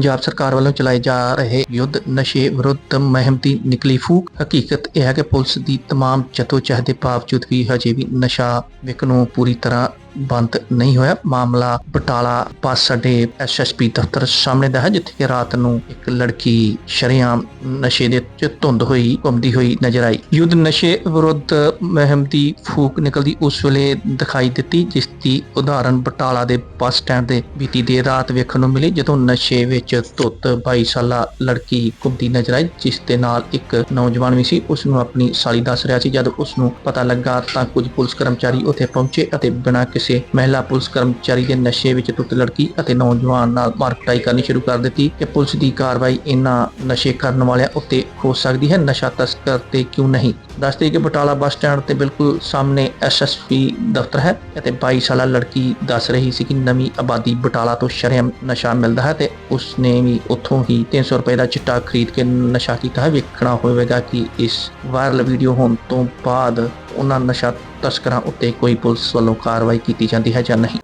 ਪੰਜਾਬ ਸਰਕਾਰ ਵੱਲੋਂ ਚਲਾਏ ਜਾ ਰਹੇ ਯੁੱਧ ਨਸ਼ੇ ਵਿਰੁੱਧ ਮੁਹਿੰਮ ਦੀ ਨਿਕਲੀ ਫੂਕ ਹਕੀਕਤ ਇਹ ਹੈ ਕਿ ਪੁਲਿਸ ਦੀ तमाम ਜਦੋਜਹਿਦ ਦੇ ਬਾਵਜੂਦ ਵੀ ਹਜੇ ਵੀ ਨਸ਼ਾ ਵਿਕ ਨੂੰ ਪੂਰੀ ਤਰ੍ਹਾਂ ਬੰਦ ਨਹੀਂ ਹੋਇਆ। ਮਾਮਲਾ ਬਟਾਲਾ ਬੱਸ ਅੱਡੇ ਐਸਐਸਪੀ ਦਫ਼ਤਰ ਸਾਹਮਣੇ ਦਾ ਹੈ, ਜਿੱਥੇ ਕਿ ਰਾਤ ਨੂੰ ਇੱਕ ਲੜਕੀ ਸ਼ਰੇਆਮ ਨਸ਼ੇ ਦੇ ਚ ਧੁੰਦ ਹੋਈ, ਘੁੰਮਦੀ ਹੋਈ ਨਜ਼ਰ ਆਈ। ਯੁੱਧ ਨਸ਼ੇ ਵਿਰੁੱਧ ਮੁਹਿੰਮ ਦੀ ਫੂਕ ਨਿਕਲਦੀ ਉਸ ਵੇਲੇ ਦਿਖਾਈ ਦਿੱਤੀ, ਜਿਸ ਦੀ ਉਦਾਹਰਨ ਬਟਾਲਾ ਦੇ ਬੱਸ ਸਟੈਂਡ ਦੇ ਬੀਤੀ ਦੇਰ ਰਾਤ ਵੇਖਣ ਨੂੰ ਮਿਲੀ, ਜਦੋਂ ਨਸ਼ੇ ਵਿੱਚ ਧੁੱਤ 22 ਸਾਲਾ ਲੜਕੀ ਘੁੰਮਦੀ ਨਜ਼ਰ ਆਈ, ਜਿਸ ਦੇ ਨਾਲ ਇੱਕ ਨੌਜਵਾਨ ਵੀ ਸੀ। ਉਸ ਨੂੰ ਆਪਣੀ ਸਾਲੀ ਦੱਸ ਰਿਹਾ ਸੀ। ਜਦ ਉਸ ਨੂੰ ਪਤਾ ਲੱਗਾ ਤਾਂ ਕੁਝ ਪੁਲਿਸ ਕਰਮਚਾਰੀ ਉੱਥੇ ਪਹੁੰਚੇ ਅਤੇ ਬਿਨਾਂ ਕਿਸੇ ਮਹਿਲਾ, ਪੁਲਿਸ ਕਰਮਚਾਰੀ ਦੇ ਨਸ਼ੇ ਵਿੱਚ ਧੁੱਤ ਲੜਕੀ ਅਤੇ ਨੌਜਵਾਨ ਨਾਲ ਮਾਰਕਟਾਈ ਕਰਨੀ ਸ਼ੁਰੂ ਕਰ ਦਿੱਤੀ ਕਿ ਪੁਲਿਸ ਦੀ ਕਾਰਵਾਈ ਇਨ੍ਹਾਂ ਨਸ਼ੇ ਕਰਨ ਵਾਲਿਆਂ ਉੱਤੇ ਹੋ ਸਕਦੀ ਹੈ। ਨਸ਼ਾ ਤਸਕਰ ਤੇ ਕਿਉਂ ਨਹੀਂ? ਦੱਸਦੇ ਕਿ ਬਟਾਲਾ ਬੱਸ ਸਟੈਂਡ ਤੇ ਬਿਲਕੁਲ ਸਾਹਮਣੇ ਐਸਐਸਪੀ ਦਫ਼ਤਰ ਹੈ ਅਤੇ 22 ਸਾਲਾ ਲੜਕੀ ਦੱਸ ਰਹੀ ਸੀ ਕਿ ਨਵੀਂ ਆਬਾਦੀ ਬਟਾਲਾ ਤੋਂ ਸ਼ਰੇਆਮ ਨਸ਼ਾ ਮਿਲਦਾ ਹੈ ਤੇ ਉਸ ਨੇ ਵੀ ਉੱਥੋਂ ਹੀ 300 ਰੁਪਏ ਦਾ ਚਿੱਟਾ ਖਰੀਦ ਕੇ ਨਸ਼ਾ ਕੀਤਾ ਹੈ। ਵੇਖਣਾ ਹੋਵੇਗਾ ਕਿ ਇਸ ਵਾਇਰਲ ਵੀਡੀਓ ਹੋਣ ਤੋਂ ਬਾਅਦ ਉਹਨਾਂ ਨਸ਼ਾ ਤਸਕਰਾਂ ਉੱਤੇ ਕੋਈ ਪੁਲਿਸ ਵੱਲੋਂ ਕਾਰਵਾਈ ਕੀਤੀ ਜਾਂਦੀ ਹੈ ਜਾਂ ਨਹੀਂ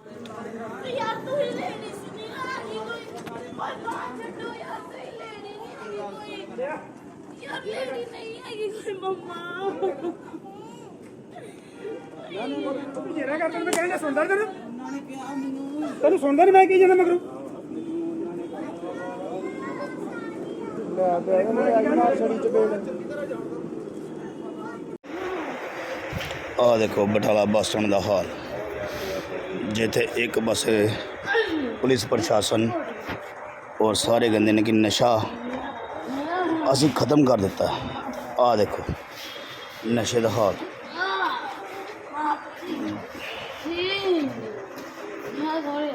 ਯਾਰ ਤੂੰ ਹੀ ਲੈਣੀ ਸੀ ਨਹੀਂ ਆਣੀ ਕੋਈ ਬਾਈ ਬਾਹਰ ਛੱਡੋ ਯਾਰ ਤੂੰ ਹੀ ਲੈਣੀ ਨਹੀਂ ਹੈਗੀ ਕੋਈ ਯਾਰ ਲੈਣੀ ਨਹੀਂ ਹੈਗੀ ਕੋਈ ਮੰਮਾ ਜਿਹੜਾ ਕਰ ਤੈਨੂੰ ਕਹਿੰਦਾ ਸੁਣਦਾ ਨੀ ਤੈਨੂੰ ਤੈਨੂੰ ਸੁਣਦਾ ਨਹੀਂ ਮੈਂ ਕੀ ਜਾਂਦਾ ਮਗਰੋਂ ਲੈ ਬੈਗ ਮੈਂ ਅੱਜ ਮਾਰ ਛੜੀ ਚ ਬੇੜ ਆ ਦੇਖੋ ਬਟਾਲਾ ਬੱਸ ਸਟੈਂਡ ਦਾ ਹਾਲ। ਜਿੱਥੇ ਇੱਕ ਪਾਸੇ ਪੁਲਿਸ ਪ੍ਰਸ਼ਾਸਨ ਔਰ ਸਾਰੇ ਕਹਿੰਦੇ ਨੇ ਕਿ ਨਸ਼ਾ ਅਸੀਂ ਖਤਮ ਕਰ ਦਿੱਤਾ। ਆ ਦੇਖੋ, ਨਸ਼ੇ ਦਾ ਹਾਲ ਯਾਰ ਸੌਰੀ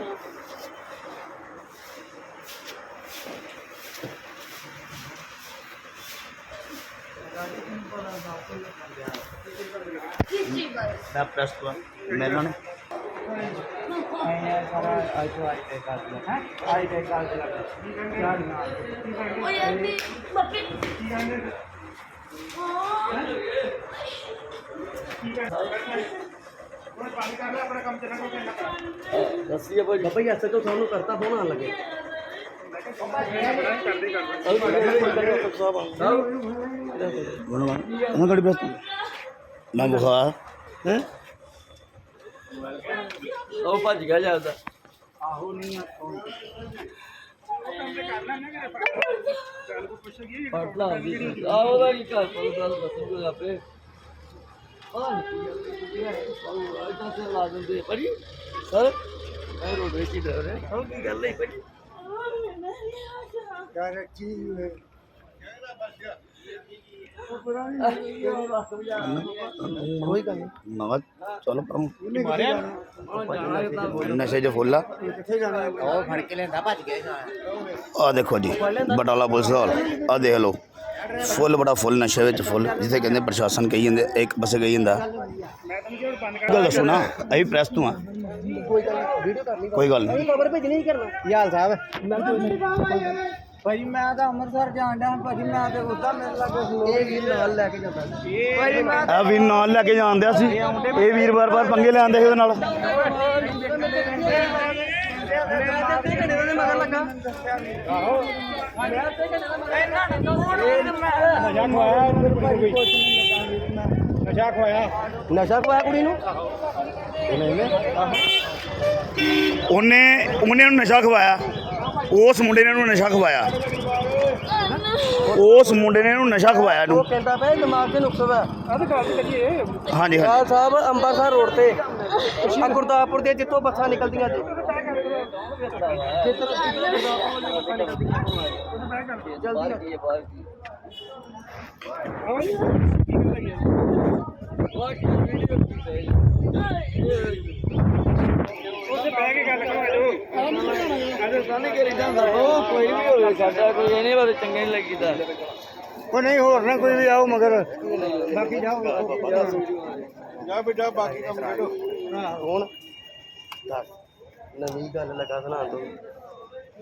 ਕਿਸ ਚੀਜ਼ ਦਾ ਮੈਂ ਪ੍ਰੈਸ ਤੋਂ ਮੈਨੂੰ ਨੇ ਉਹ ਯਾਰ ਦੀ ਬੱਪੀ ਹੁਣ ਪਾਣੀ ਕਰ ਲੈ ਆਪਣਾ ਕੰਮ ਚੱਲਣਾ ਕੋਈ ਨਾ ਦੱਸੀਏ ਭਾਈ। ਬਾਬਾ ਜੀ ਐਸੇ ਤੋਂ ਸਾਨੂੰ ਕਰਤਾ ਫੋਨ ਆਣ ਲੱਗੇ। ਉਹਨਾਂ ਗੜੀ ਪ੍ਰੈਸ ਮੈਂ ਬੁਖਾਰ। ਹੈ? ਉਹ ਭੱਜ ਗਿਆ ਜਾਂਦਾ ਪੜ ਲਾ ਦੀ ਆ ਉਹਦਾ ਕੀ ਪਰ ਗੱਲ ਦੱਸੂਗਾ ਆਪੇ। ਆ ਨਹੀਂ ਆ ਇਦਾਂ ਸੇ ਲਾ ਦਿੰਦੇ ਭਾਜੀ ਸਰ ਮੈਂ ਰੋਡ ਕੀ ਡਰ ਰਿਹਾ। ਸਭ ਕੀ ਗੱਲ ਹੈ ਭਾਜੀ? ਯਾਰ ਕੀ ਕੋਈ ਗੱਲ ਨਹੀਂ। ਨਵਾਂ ਚਲੋ ਪਰ ਨਸ਼ੇ ਜੋ ਫੁੱਲਾ ਕਿੱਥੇ ਜਾਣਾ? ਉਹ ਫੜ ਕੇ ਲੈਂਦਾ ਭੱਜ ਗਿਆ ਆ ਦੇਖੋ ਜੀ ਬਟਾਲਾ ਪੁਲਿਸ ਦਾ ਹਾਲ। ਆ ਦੇਖ ਲਓ ਫੁੱਲ ਬੜਾ ਫੁੱਲ ਨਸ਼ੇ ਵਿੱਚ ਫੁੱਲ। ਜਿੱਥੇ ਕਹਿੰਦੇ ਪ੍ਰਸ਼ਾਸਨ ਕਹੀ ਜਾਂਦੇ ਇੱਕ ਪਾਸੇ ਕਹੀ ਜਾਂਦਾ। ਗੱਲ ਦੱਸੋ ਨਾ ਅਸੀਂ ਪ੍ਰੈਸ ਤੋਂ ਆ ਕੋਈ ਗੱਲ ਨਹੀਂ ਖਬਰ ਭੇਜਣੀ ਨਹੀਂ ਕਰਨਾ ਯਾਲ ਸਾਹਿਬ। ਭਾਈ ਮੈਂ ਤਾਂ ਅੰਮ੍ਰਿਤਸਰ ਜਾਣ ਡਿਆ ਭਾਜੀ ਮੈਂ ਤੇ ਉਦਾਂ ਮੇਰੇ ਲੱਗੇ ਇਹ ਵੀ ਨਾਲ ਲੈ ਕੇ ਜਾਂਦਾ ਭਾਈ ਮੈਂ ਆ ਵੀਰ ਨਾਲ ਲੈ ਕੇ ਜਾਂਦੇ ਸੀ। ਇਹ ਵੀਰ ਵਾਰ ਵਾਰ ਪੰਗੇ ਲੈਂਦੇ ਸੀ ਉਹਦੇ ਨਾਲ। ਮਗਰ ਲੱਗਾ ਆਹੋ ਨਸ਼ਾ ਖਵਾਇਆ ਨਸ਼ਾ ਖਵਾਇਆ ਕੁੜੀ ਨੂੰ? ਉਹਨੇ ਉਹਨੇ ਉਹਨੂੰ ਨਸ਼ਾ ਖਵਾਇਆ। ਉਸ ਮੁੰਡੇ ਨੇ ਉਹਨੂੰ ਨਸ਼ਾ ਖਵਾਇਆ। ਉਸ ਮੁੰਡੇ ਨੇ ਉਹਨੂੰ ਨਸ਼ਾ ਖਵਾਇਆ ਨੂੰ ਕਹਿੰਦਾ ਪਿਆ ਦਿਮਾਗ 'ਚ ਨੁਕਸ ਹੈ ਆ ਤਾਂ ਗੱਲ ਕਰੀਏ ਹਾਂਜੀ ਹਾਂਜੀ। ਲਾਲ ਸਾਹਿਬ ਅੰਮ੍ਰਿਤਸਰ ਰੋਡ ਤੇ। ਆ ਗੁਰਦਾਸਪੁਰ ਦੇ ਜਿੱਥੋਂ ਬੱਸਾਂ ਨਿਕਲਦੀਆਂ ਜੀ। ਜਲਦੀ ਕੀ ਹੈ ਬਾਹਰ ਕੀ ਉੱਥੇ ਬਹਿ ਕੇ ਗੱਲ ਕਰੋ। ਕੋਈ ਵੀ ਹੋਵੇ ਸਾਡਾ ਕੋਈ ਇਹਨੇ ਬਾਰੇ ਚੰਗਾ ਨਹੀਂ ਲੱਗੀਦਾ ਉਹ ਨਹੀਂ ਹੋਰ ਨਾ ਕੋਈ ਵੀ ਆਓ ਮਗਰ। ਬਾਕੀ ਜਾਓ ਜਾ ਬੇਟਾ ਬਾਕੀ ਕੰਮ ਕਰੋ। ਹੁਣ ਦੱਸ ਨਵੀਂ ਗੱਲ ਲਗਾ ਸੁਣਾ ਦੋ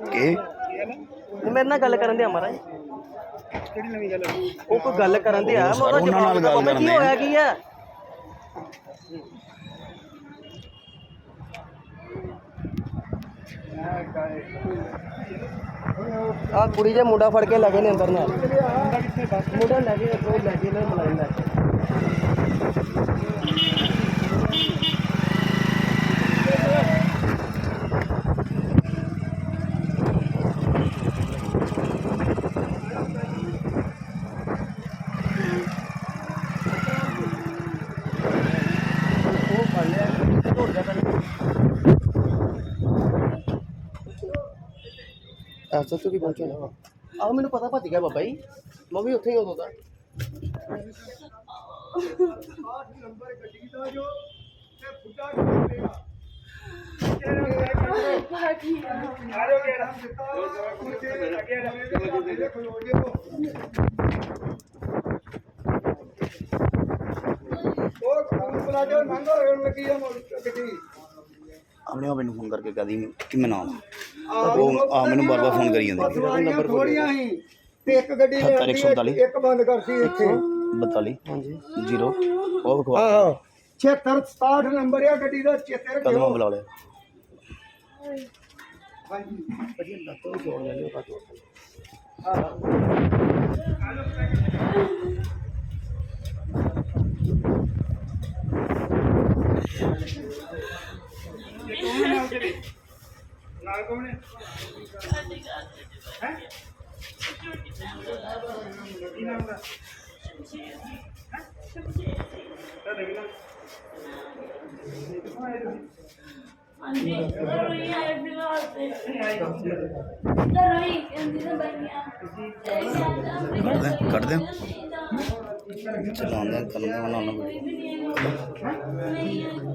ਕੀ? ਮੇਰੇ ਨਾਲ ਗੱਲ ਕਰਨ ਦੇ ਮਹਾਰਾਜ। ਕਿਹੜੀ ਨਵੀਂ ਗੱਲ? ਉਹ ਕੋਈ ਗੱਲ ਕਰਨ ਦੇ ਆ ਸਰ, ਉਹਨਾਂ ਨਾਲ ਗੱਲ ਕਰਨ ਕੀ। ਹੋਇਆ ਕੀ ਆ ਆ ਕੁੜੀ ਦੇ ਮੁੰਡਾ ਫੜ ਕੇ ਲੈ ਗਏ ਨੇ ਅੰਦਰ ਨਾਲ। ਮੁੰਡਾ ਲੈ ਗਏ ਉਹ ਲੈ ਗਏ ਨੇ ਮਲਾਈ ਲੈ ਕੇ ਐਸਾ ਤੂੰ ਕੀ ਪਹੁੰਚਿਆ ਨਾ ਆਹ ਮੈਨੂੰ ਪਤਾ ਭੱਜ ਗਿਆ ਬਾਬਾ ਜੀ ਮੈਂ ਵੀ ਉੱਥੇ ਹੀ ਉਦੋਂ ਦਾ ਆਪਣੇ ਆਪ ਮੈਨੂੰ ਫੋਨ ਕਰਕੇ ਕਹਦੀ ਕਿ ਮੈਂ ਨਾ ਆਵਾਂ। ਉਹ ਆ ਮੈਨੂੰ ਬਾਰ ਬਾਰ ਫੋਨ ਕਰੀ ਜਾਂਦੇ ਨੰਬਰ ਥੋੜੀਆਂ ਸੀ ਤੇ ਇੱਕ ਗੱਡੀ 78 142 ਇੱਕ ਬੰਦ ਕਰਤੀ ਇੱਥੇ। 42 0 ਉਹ ਵਿਖਵਾ ਆਹੋ 76 67 ਨੰਬਰ ਆ ਗੱਡੀ ਦਾ ਚੇਤੇ ਰੱਖਿਓ ਬੁਲਾ ਲਿਆ? ਹਾਂਜੀ। ਵਧੀਆ ਲੱਤੋਂ ਜੋੜ ਲੈ ਲਿਓ ਬਾਤ ਹਾਂਜੀ ਕੱਢ ਦੇ ਕੱਢ ਦੇ ਚਲਾਉਂਦੇ ਕਰਨ ਦੇ ਉਹਨਾਂ ਨੂੰ ਕੋਈ ਵੀ ਨਹੀਂ ਹੈ ਨਹੀਂ ਹੈ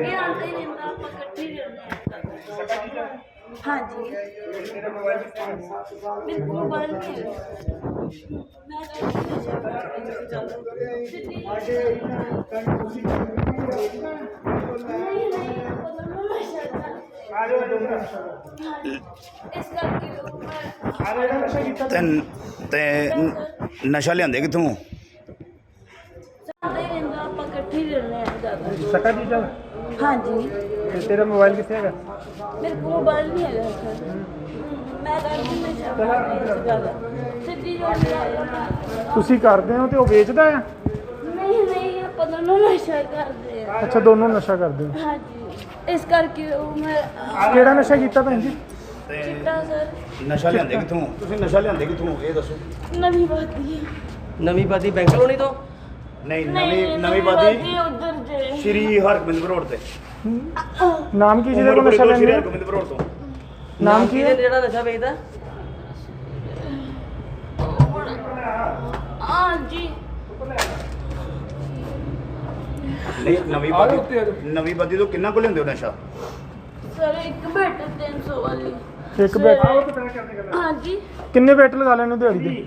ਇਹ ਆਂਦੇ ਹੀ ਰਹਿੰਦਾ ਆਪਾਂ ਇਕੱਠੇ ਹੀ ਰਹਿੰਦੇ ਹਾਂ ਹਾਂਜੀ। ਮੇਰੇ ਕੋਲ ਮੋਬਾਈਲ ਨਹੀਂ ਹੈ ਮੈਂ ਤਾਂ ਨਸ਼ਾ ਲਿਆਂਦੇ ਕਿੱਥੋਂ? ਸਾਡੇ ਰਹਿੰਦਾ ਆਪਾਂ ਇਕੱਠੇ ਹੀ ਰਹਿੰਦੇ ਹਾਂ ਜ਼ਿਆਦਾ। ਸਕਾ ਜੀ ਚੱਲ। ਹਾਂਜੀ। ਤੇ ਤੇਰਾ ਮੋਬਾਈਲ ਕਿੱਥੇ ਹੈਗਾ? ਮੇਰੇ ਕੋਲ ਮੋਬਾਈਲ ਨਹੀਂ ਹੈਗਾ ਸਰ ਮੈਂ ਕਰਦੀ ਮੈਂ ਗੱਲ ਸਿੱਧੀ ਜੋ ਤੁਸੀਂ ਕਰਦੇ ਹੋ ਤੇ ਉਹ ਵੇਚਦਾ ਆ? ਨਹੀਂ ਨਹੀਂ ਆਪਾਂ ਦੋਨੋਂ ਨਸ਼ਾ ਕਰਦੇ ਆ। ਅੱਛਾ ਦੋਨੋਂ ਨਸ਼ਾ ਕਰਦੇ ਹੋ। ਹਾਂਜੀ। ਇਸ ਕਰਕੇ ਉਹ ਮੈਂ ਕਿਹੜਾ ਨਸ਼ਾ ਕੀਤਾ ਭੈਣ ਜੀ? ਚਿੱਟਾ ਸਰ। ਨਸ਼ਾ ਲਿਆਂਦੇ ਕਿੱਥੋਂ? ਤੁਸੀਂ ਨਸ਼ਾ ਲਿਆਂਦੇ ਕਿੱਥੋਂ? ਇਹ ਦੱਸੋ। ਨਵੀਂ ਬਾਤੀ ਨਵੀਂ ਬਾਦੀ ਬੈਂਕ ਕਲੋਨੀ ਤੋਂ? ਨਹੀਂ ਨਵੀਂ ਨਵੀਂ ਬਾਦੀ ਉਧਰ ਜੇ ਸ਼੍ਰੀ ਹਰਗੋਬਿੰਦ ਰੋਡ ਤੇ। ਨਾਮ ਕੀ ਜਿਹਦੇ ਕੋਲ ਨਸ਼ਾ ਸ਼੍ਰੀ ਲੈਂਦੇ ਹਰਗੋਬਿੰਦ ਰੋਡ ਤੋਂ। ਨਾਮ ਕੀ ਹੈ? ਜਿਹੜਾ ਨਸ਼ਾ ਵੇਚਦਾ? ਹਾਂਜੀ। ਨਹੀਂ ਨਵੀਂ ਬਾਦੀ ਨਵੀਂ ਬਾਦੀ ਤੋਂ ਕਿੰਨਾ ਕੁ ਲਿਆਂਦੇ ਹੋ ਨਸ਼ਾ? ਸਰ ਇੱਕ ਬੈਟ 300 ਵਾਲੀ। ਇੱਕ ਬੈਟ। ਹਾਂਜੀ। ਕਿੰਨੇ ਬੈਟ ਲਗਾ ਲੈਣੇ ਦਿਹਾੜੀ ਦੇ?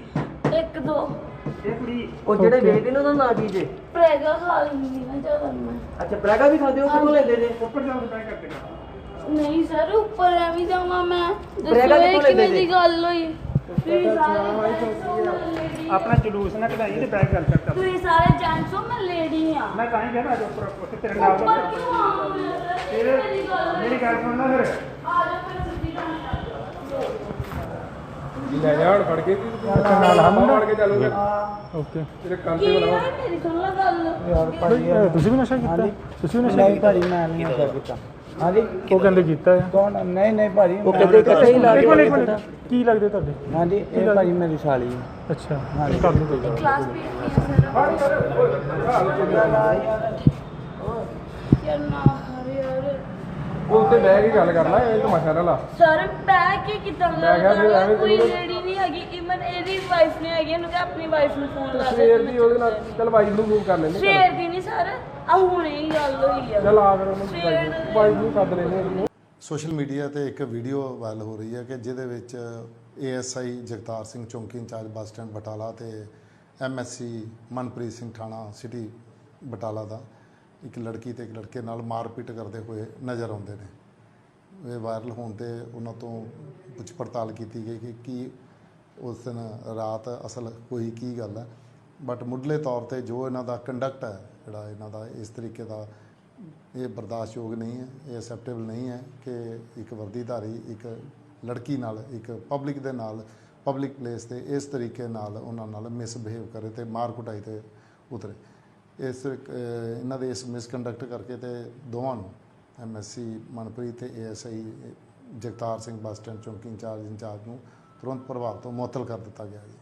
ਇੱਕ ਦੋ। ਉਹ ਜਿਹੜੇ ਵੇਚਦੇ ਨੇ ਉਹਦਾ ਨਾਂ ਕੀ ਜੇ ਪ੍ਰੈਗਾ ਖਾ ਲੈਂਦੀ ਨਾ ਜ਼ਿਆਦਾ ਮੈਂ। ਅੱਛਾ ਪ੍ਰੈਗਾ ਵੀ ਖਾਂਦੇ ਹੋ ਕਿਉਂ ਲੈਂਦੇ ਜੇ ਨਹੀਂ ਸਰ ਉੱਪਰ ਐਵੇਂ ਜਾਵਾਂ ਮੈਂ। ਪ੍ਰੈਗਾ ਕਿੱਥੋਂ ਲੈਂਦੇ ਕਿਵੇਂ? ਦੀ ਗੱਲ ਹੋਈ? ਤੁਸੀਂ ਸਾਰੇ ਆਪਣਾ ਜਲੂਸ ਨਾ ਕਢਾਈ ਤੇ ਬੈਗ ਗੱਲ ਕਰਤਾ ਤੁਸੀਂ ਸਾਰੇ ਜੈਂਟਸ ਹੋ ਮੈਂ ਲੇਡੀ ਆ। ਮੈਂ ਤਾਂ ਹੀ ਕਹਿਣਾ ਜੋ ਉੱਪਰ ਉੱਥੇ ਤੇਰੇ ਉੱਪਰ ਕਿਉਂ ਆ ਮੇਰੀ ਗੱਲ ਮੇਰੀ ਗੱਲ ਸੁਣ ਲੈ ਫਿਰ। ਆ ਜਾ ਫਿਰ ਸਿੱਧੀ ਲੈ ਜਾ ਹੁਣ ਫੜ ਕੇ ਨਾਲ ਹਮ ਫੜ ਕੇ ਚੱਲੂਗੇ। ਓਕੇ। ਤੇਰੇ ਕੰਨ ਕੀ ਯਾਰ ਮੇਰੀ ਸੁਣ ਲੈ ਗੱਲ। ਯਾਰ ਭਾਈ ਤੁਸੀਂ ਵੀ ਨਸ਼ਾ ਕੀਤਾ? ਤੁਸੀਂ ਵੀ ਨਸ਼ਾ ਕੀਤਾ? ਭਾਜੀ ਮੈਂ ਨਹੀਂ ਨਸ਼ਾ ਕੀਤਾ। ਹਾਂਜੀ। ਉਹ ਕਹਿੰਦੇ ਕੀਤਾ ਹੈ ਕੌਣ? ਨਹੀਂ ਨਹੀਂ ਭਾਜੀ ਉਹ ਕਹਿੰਦੇ ਕਿ ਸਹੀ ਲਾ ਕੇ ਕੀ ਲੱਗਦੇ ਤੁਹਾਡੇ? ਹਾਂਜੀ ਇਹ ਭਾਜੀ ਮੇਰੀ ਸਾਲੀ ਹੈ ਅੱਛਾ। ਤੁਹਾਨੂੰ ਕੋਈ ਗੱਲ। ਕਲਾਸ ਵੀ ਹੈ ਸਰ। ਯਾਰ ਨਾ। ਉਹ ਤੇ ਬਹਿ ਕੇ ਗੱਲ ਕਰ ਲੈ ਇਹ ਤਮਾਸ਼ਾ ਨਾ ਲਾ। ਸਰ ਬੈ ਕੇ ਕਿਦਾਂ ਮੈਂ ਕਿਹਾ ਵੀ ਐਵੇਂ ਕੋਈ। ਲੇਡੀ ਨਹੀਂ ਹੈਗੀ ਇਵਨ ਇਹਦੀ ਵਾਈਫ ਨਹੀਂ ਹੈਗੀ ਇਹਨੂੰ ਕਿ ਆਪਣੀ ਵਾਈਫ ਨੂੰ ਫੋਨ ਲਾ ਦੇ ਸਵੇਰ ਦੀ ਉਹਦੇ ਨਾਲ ਚੱਲ ਵਾਈਫ ਨੂੰ ਮੂਵ ਕਰ ਲੈਂਦੇ ਸਵੇਰ ਦੀ ਨਹੀਂ ਸਰ ਆ ਹੁਣੇ ਹੀ ਗੱਲ ਹੋਈ ਆ। ਚੱਲ ਆ ਫਿਰ ਉਹਨੂੰ ਵਾਈਫ ਨੂੰ ਸੱਦ ਲੈਂਦੇ ਹਾਂ। ਸੋਸ਼ਲ ਮੀਡੀਆ ਤੇ ਇੱਕ ਵੀਡੀਓ ਵਾਇਰਲ ਹੋ ਰਹੀ ਹੈ ਕਿ ਜਿਹਦੇ ਵਿੱਚ ਏਐਸਆਈ ਜਗਤਾਰ ਸਿੰਘ ਚੌਂਕੀ ਇੰਚਾਰਜ ਬੱਸ ਸਟੈਂਡ ਬਟਾਲਾ ਤੇ ਐਮਐਸਸੀ ਮਨਪ੍ਰੀਤ ਸਿੰਘ ਥਾਣਾ ਸਿਟੀ ਬਟਾਲਾ ਦਾ। ਇੱਕ ਲੜਕੀ ਤੇ ਇੱਕ ਲੜਕੇ ਨਾਲ ਮਾਰਪੀਟ ਕਰਦੇ ਹੋਏ ਨਜ਼ਰ ਆਉਂਦੇ ਨੇ। ਇਹ ਵਾਇਰਲ ਹੋਣ ਤੇ ਉਹਨਾਂ ਤੋਂ ਪੁੱਛ ਪੜਤਾਲ ਕੀਤੀ ਗਈ ਕਿ ਕੀ ਉਸ ਦਿਨ ਰਾਤ ਅਸਲ ਕੋਈ ਕੀ ਗੱਲ ਹੈ। ਬਟ ਮੁੱਢਲੇ ਤੌਰ ਤੇ ਜੋ ਇਹਨਾਂ ਦਾ ਕੰਡਕਟ ਹੈ, ਜਿਹੜਾ ਇਹਨਾਂ ਦਾ ਇਸ ਤਰੀਕੇ ਦਾ ਇਹ ਬਰਦਾਸ਼ਤਯੋਗ ਨਹੀਂ ਹੈ, ਇਹ ਐਕਸੈਪਟੇਬਲ ਨਹੀਂ ਹੈ ਕਿ ਇੱਕ ਵਰਦੀਧਾਰੀ ਇੱਕ ਲੜਕੀ ਨਾਲ, ਇੱਕ ਪਬਲਿਕ ਦੇ ਨਾਲ ਪਬਲਿਕ ਪਲੇਸ ਤੇ ਇਸ ਤਰੀਕੇ ਨਾਲ ਉਹਨਾਂ ਨਾਲ ਮਿਸਬਿਹੇਵ ਕਰੇ ਤੇ ਮਾਰ ਕੁਟਾਈ ਤੇ ਉਤਰੇ। ਇਸ ਇਹਨਾਂ ਦੇ ਇਸ ਮਿਸਕੰਡਕਟ ਕਰਕੇ ਤੇ ਦੋਵਾਂ ਨੂੰ ਐਮਐਸਸੀ ਮਨਪ੍ਰੀਤ ਤੇ ASI Jagtar Singh bus stand ਚੌਂਕੀ ਇੰਚਾਰਜ ਇੰਚਾਰਜ ਨੂੰ ਤੁਰੰਤ ਪ੍ਰਭਾਵ ਤੋਂ ਮੁਅੱਤਲ ਕਰ ਦਿੱਤਾ ਗਿਆ ਜੀ।